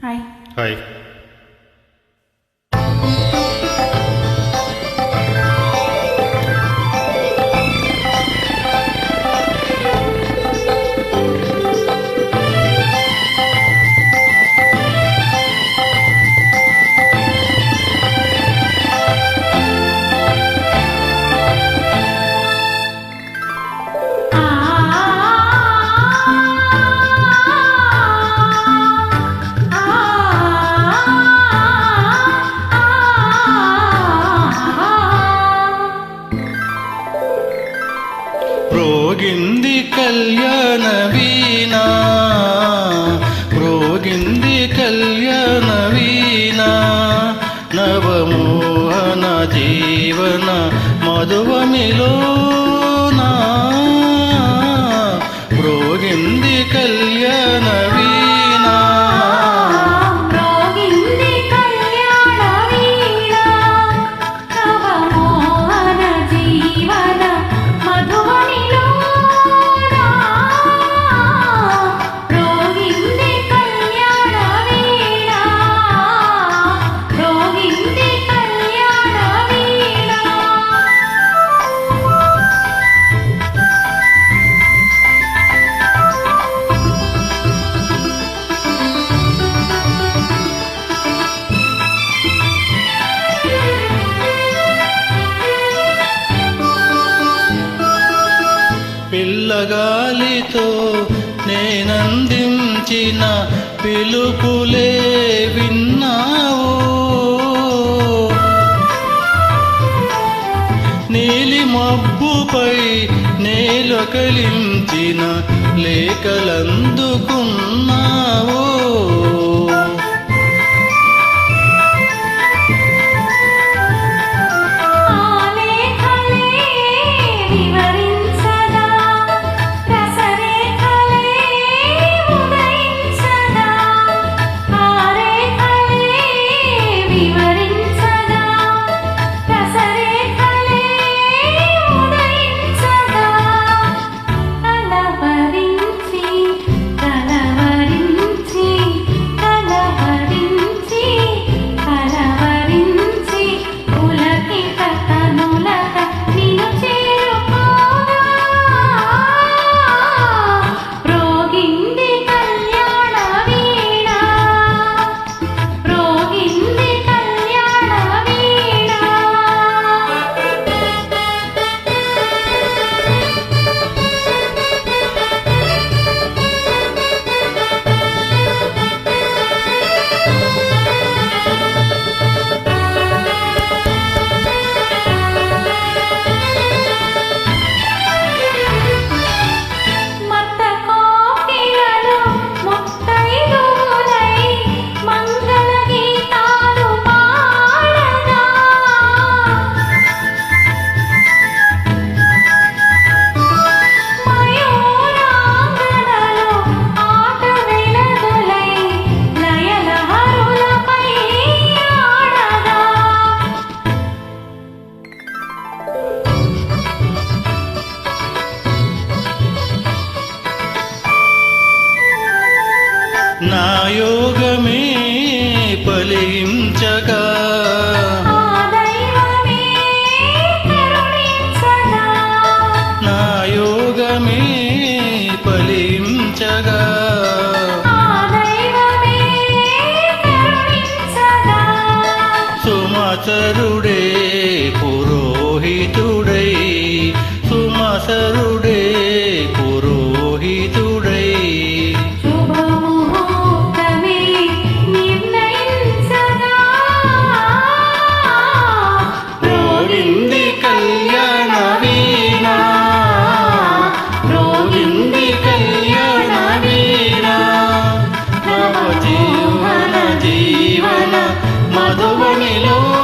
嗨。嗨。కళ్యాణ వీణ మ్రోగింది నవమోహన జీవన మధువమిలో పిల్లగాలితో నేనందించిన పిలుపులే విన్నావు. నీలి మబ్బుపై నేలకలించిన లేఖలందుకు నా యోగమే ఫలించగా నా యోగమే ఫలించగా. लो